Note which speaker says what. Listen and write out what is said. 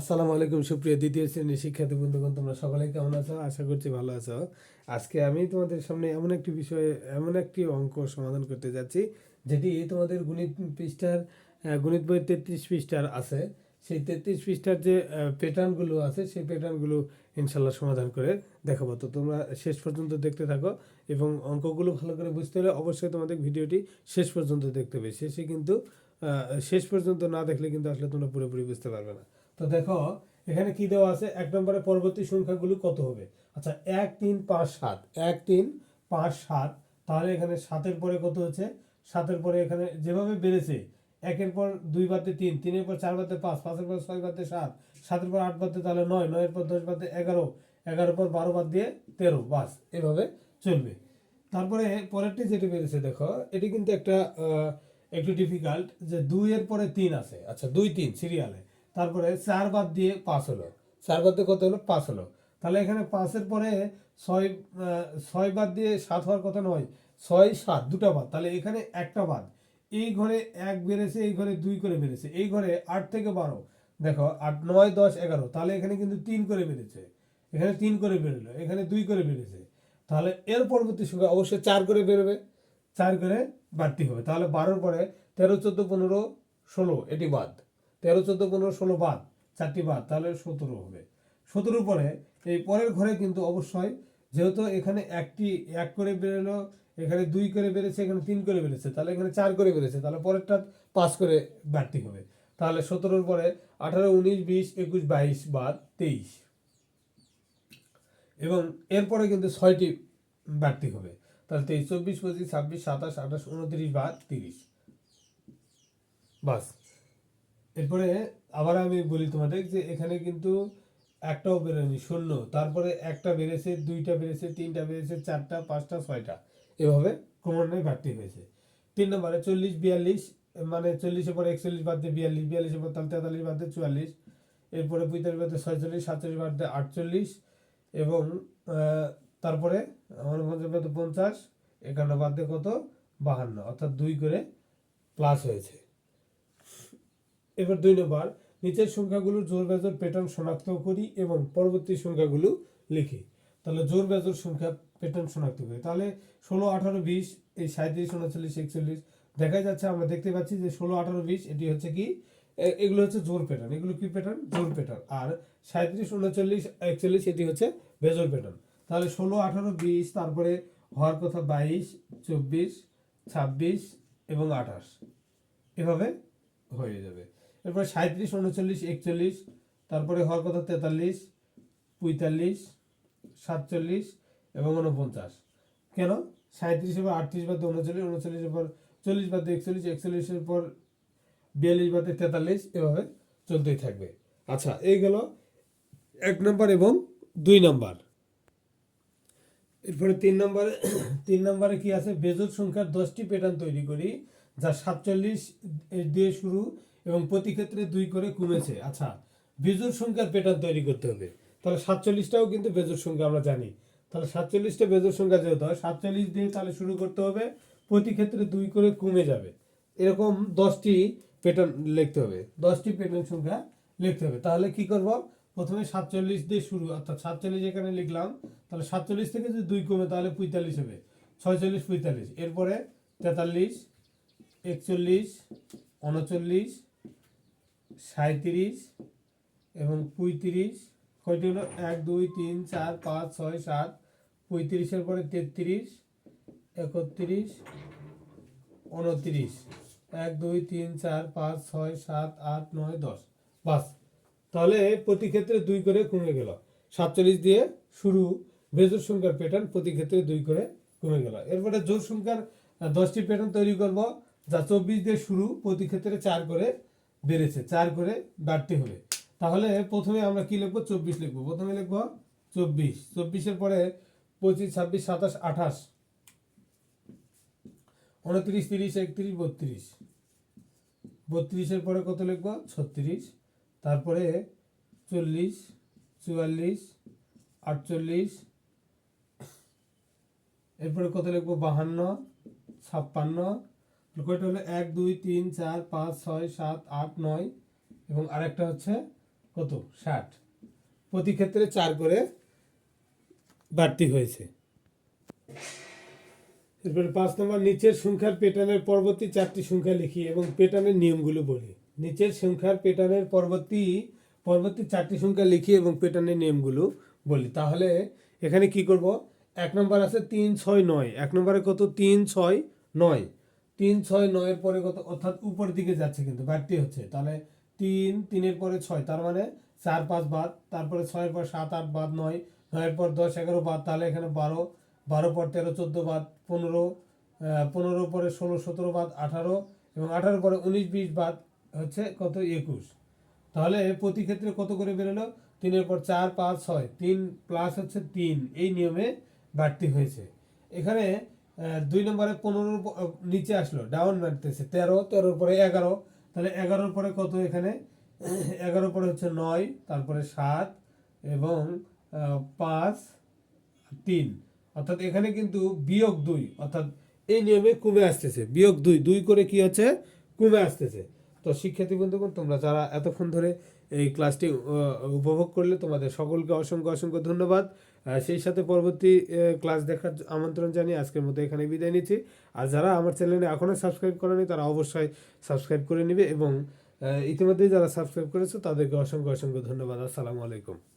Speaker 1: আসসালামু আলাইকুম সুপ্রিয় দ্বিতীয় শ্রেণীর শিক্ষার্থী বন্ধুগণ তোমরা সকলে কেমন আছো আশা করছি ভালো আছো আজকে আমি তোমাদের সামনে এমন একটি বিষয়ে এমন একটি অঙ্ক সমাধান করতে যাচ্ছি যেটি তোমাদের গণিত পৃষ্ঠার গণিত বইয়ের তেত্রিশ পৃষ্ঠার আছে সেই তেত্রিশ পৃষ্ঠার যে প্যাটার্নগুলো আছে সেই প্যাটার্নগুলো ইনশাল্লাহ সমাধান করে দেখাবো তো তোমরা শেষ পর্যন্ত দেখতে থাকো এবং অঙ্কগুলো ভালো করে বুঝতে হলে অবশ্যই তোমাদের ভিডিওটি শেষ পর্যন্ত দেখতে হবে শেষে কিন্তু শেষ পর্যন্ত না দেখলে কিন্তু আসলে তোমরা পুরোপুরি বুঝতে পারবে না তো দেখো এখানে কি দেওয়া আছে এক নম্বরে পরবর্তী সংখ্যাগুলো কত হবে আচ্ছা এক তিন পাঁচ সাত এক তিন পাঁচ সাত তাহলে এখানে সাতের পরে কত হচ্ছে সাতের পরে এখানে যেভাবে বেড়েছে একের পর দুই বাদে তিন তিনের পর চার বাদে পাঁচ পাঁচের পর ছয় বাদে সাত সাতের পর আট বাদে তাহলে নয় নয়ের পর দশ বাদে এগারো এগারো পর বারো বাদ দিয়ে তেরো বাস এভাবে চলবে তারপরে পরেরটি যেটি বেড়েছে দেখো এটি কিন্তু একটা একটু ডিফিকাল্ট যে দুইয়ের পরে তিন আছে আচ্ছা দুই তিন সিরিয়ালে তারপরে চার বাদ দিয়ে পাঁচ হলো চার বাদ দিয়ে কত হলো পাঁচ হলো তাহলে এখানে পাঁচের পরে ছয় ছয় বাদ দিয়ে সাত হওয়ার কথা নয় ছয় সাত দুটা বাদ তাহলে এখানে একটা বাদ এই ঘরে এক বেড়েছে এই ঘরে দুই করে বেড়েছে এই ঘরে আট থেকে বারো দেখো আট নয় দশ এগারো তাহলে এখানে কিন্তু তিন করে বেড়েছে এখানে তিন করে বেরোলো এখানে দুই করে বেড়েছে তাহলে এর পরবর্তী সংখ্যা অবশ্যই চার করে বেরোবে চার করে বাড়তি হবে তাহলে বারোর পরে তেরো চোদ্দো পনেরো ষোলো এটি বাদ তেরো চোদ্দো পনেরো ষোলো বাদ চারটি বাদ তাহলে সতেরো হবে সতেরো পরে এই পরের ঘরে কিন্তু অবশ্যই যেহেতু এখানে একটি এক করে বেরোলো এখানে দুই করে বেড়েছে এখানে তিন করে বেড়েছে তাহলে এখানে চার করে বেড়েছে তাহলে পরেরটা পাঁচ করে বাড়তি হবে তাহলে সতেরোর পরে আঠারো উনিশ বিশ একুশ বাইশ বা তেইশ এবং এরপরে কিন্তু ছয়টি বাড়তি হবে তাহলে তেইশ চব্বিশ পঁচিশ ছাব্বিশ সাতাশ আঠাশ উনত্রিশ বা তিরিশ বাস এরপরে আবার আমি বলি তোমাদের যে এখানে কিন্তু একটাও বেরোয়নি শূন্য তারপরে একটা বেড়েছে দুইটা বেড়েছে তিনটা বেড়েছে চারটা পাঁচটা ছয়টা এভাবে ক্রমান্বয়ে ঘাটতি হয়েছে তিন নম্বরে চল্লিশ বিয়াল্লিশ মানে চল্লিশের পরে একচল্লিশ বাদ দিয়ে বিয়াল্লিশ বিয়াল্লিশের পর তেতাল্লিশ বাদ দিয়ে চুয়াল্লিশ এরপরে পঁয়তাল্লিশ বাদ দিয়ে ছয়চল্লিশ সাতচল্লিশ বাদ দিয়ে আটচল্লিশ এবং তারপরে আমার মধ্যে বাদ পঞ্চাশ একান্ন বাদ দিয়ে কত বাহান্ন অর্থাৎ দুই করে প্লাস হয়েছে এবার দুই নম্বর নিচের সংখ্যাগুলোর জোর বেজোর প্যাটার্ন শনাক্ত করি এবং পরবর্তী সংখ্যাগুলো লিখি তাহলে জোর বেজোর সংখ্যা প্যাটার্ন শনাক্ত করি তাহলে ষোলো আঠারো বিশ এই সাঁত্রিশ উনচল্লিশ একচল্লিশ দেখা যাচ্ছে আমরা দেখতে পাচ্ছি যে ষোলো আঠারো বিশ এটি হচ্ছে কি এগুলো হচ্ছে জোর প্যাটার্ন এগুলো কি প্যাটার্ন জোর প্যাটার্ন আর সাঁত্রিশ উনচল্লিশ একচল্লিশ এটি হচ্ছে বেজোর প্যাটার্ন তাহলে ষোলো আঠারো বিশ তারপরে হওয়ার কথা বাইশ চব্বিশ ছাব্বিশ এবং আঠাশ এভাবে হয়ে যাবে এরপরে সাঁত্রিশ উনচল্লিশ একচল্লিশ তারপরে হওয়ার কথা তেতাল্লিশ পঁয়তাল্লিশ সাতচল্লিশ এবং উনপঞ্চাশ কেন সাঁত্রিশ পর আটত্রিশ বাদে উনচল্লিশ উনচল্লিশ পর চল্লিশ বাদে একচল্লিশ একচল্লিশের পর বিয়াল্লিশ বাদে তেতাল্লিশ এভাবে চলতেই থাকবে আচ্ছা এই গেল এক নম্বর এবং দুই নম্বর এরপরে তিন নম্বরে তিন নম্বরে কি আছে বেজোর সংখ্যার দশটি প্যাটার্ন তৈরি করি যা সাতচল্লিশ দিয়ে শুরু এবং প্রতি ক্ষেত্রে দুই করে কমেছে আচ্ছা বেজোর সংখ্যার প্যাটার্ন তৈরি করতে হবে তাহলে সাতচল্লিশটাও কিন্তু বেজোর সংখ্যা আমরা জানি তাহলে সাতচল্লিশটা বেজোর সংখ্যা যেহেতু হয় সাতচল্লিশ দিয়ে তাহলে শুরু করতে হবে প্রতি ক্ষেত্রে দুই করে কমে যাবে এরকম দশটি প্যাটার্ন লিখতে হবে দশটি প্যাটার্ন সংখ্যা লিখতে হবে তাহলে কি করব প্রথমে সাতচল্লিশ দিয়ে শুরু অর্থাৎ সাতচল্লিশ এখানে লিখলাম তাহলে সাতচল্লিশ থেকে যদি দুই কমে তাহলে পঁয়তাল্লিশ হবে ছয়চল্লিশ পঁয়তাল্লিশ এরপরে তেতাল্লিশ একচল্লিশ উনচল্লিশ সাঁত্রিশ এবং পঁয়ত্রিশ কয়টি হলো এক দুই তিন চার পাঁচ ছয় সাত পঁয়ত্রিশের পরে তেত্রিশ একত্রিশ উনত্রিশ এক দুই তিন চার পাঁচ ছয় সাত আট নয় দশ বাস তাহলে প্রতি ক্ষেত্রে দুই করে কমে গেল সাতচল্লিশ দিয়ে শুরু বেজোর সংখ্যার প্যাটার্ন প্রতি ক্ষেত্রে দুই করে কমে গেল এরপরে জোর সংখ্যার দশটি প্যাটার্ন তৈরি করব যা চব্বিশ দিয়ে শুরু প্রতি ক্ষেত্রে চার করে বেড়েছে চার করে বাড়তে হবে তাহলে প্রথমে আমরা কি লিখবো চব্বিশ লিখবো প্রথমে লিখবো চব্বিশ চব্বিশের পরে পঁচিশ ছাব্বিশ সাতাশ আঠাশ উনত্রিশ তিরিশ একত্রিশ বত্রিশ বত্রিশের পরে কত লিখবো ছত্রিশ তারপরে চল্লিশ চুয়াল্লিশ আটচল্লিশ এরপরে কত লিখবো বাহান্ন ছাপ্পান্ন লক্ষ্যটা হলো এক দুই তিন চার পাঁচ ছয় সাত আট নয় এবং আরেকটা হচ্ছে কত ষাট প্রতি ক্ষেত্রে চার করে বাড়তি হয়েছে এরপরে পাঁচ নম্বর নিচের সংখ্যার প্যাটার্নের পরবর্তী চারটি সংখ্যা লিখি এবং প্যাটার্নের নিয়মগুলো বলি নিচের সংখ্যার প্যাটার্নের পরবর্তী পরবর্তী চারটি সংখ্যা লিখি এবং প্যাটার্নের নিয়মগুলো বলি তাহলে এখানে কি করব এক নম্বর আছে তিন ছয় নয় এক নম্বরে কত তিন ছয় নয় তিন ছয় নয়ের পরে কত অর্থাৎ উপরের দিকে যাচ্ছে কিন্তু বাড়তি হচ্ছে তাহলে তিন তিনের পরে ছয় তার মানে চার পাঁচ বাদ তারপরে ছয়ের পর সাত আট বাদ নয় নয়ের পর দশ এগারো বাদ তাহলে এখানে বারো বারো পর তেরো চোদ্দো বাদ পনেরো পনেরো পরে ষোলো সতেরো বাদ আঠারো এবং আঠারো পরে উনিশ বিশ বাদ হচ্ছে কত একুশ তাহলে প্রতি ক্ষেত্রে কত করে বেরোলো তিনের পর চার পাঁচ ছয় তিন প্লাস হচ্ছে তিন এই নিয়মে বাড়তি হয়েছে এখানে দুই নম্বরে পনেরোর নিচে আসলো ডাউন মারতেছে তেরো তেরোর পরে এগারো তাহলে এগারোর পরে কত এখানে এগারোর পরে হচ্ছে নয় তারপরে সাত এবং পাঁচ তিন অর্থাৎ এখানে কিন্তু বিয়োগ দুই অর্থাৎ এই নিয়মে কমে আসতেছে বিয়োগ দুই দুই করে কি হচ্ছে কমে আসতেছে তো শিক্ষার্থী বন্ধুগণ তোমরা যারা এতক্ষণ ধরে এই ক্লাসটি উপভোগ করলে তোমাদের সকলকে অসংখ্য অসংখ্য ধন্যবাদ সেই সাথে পরবর্তী ক্লাস দেখার আমন্ত্রণ জানিয়ে আজকের মতো এখানে বিদায় নিচ্ছি আর যারা আমার চ্যানেলে এখনও সাবস্ক্রাইব করেনি তারা অবশ্যই সাবস্ক্রাইব করে নেবে এবং ইতিমধ্যেই যারা সাবস্ক্রাইব করেছে তাদেরকে অসংখ্য অসংখ্য ধন্যবাদ আসসালামু আলাইকুম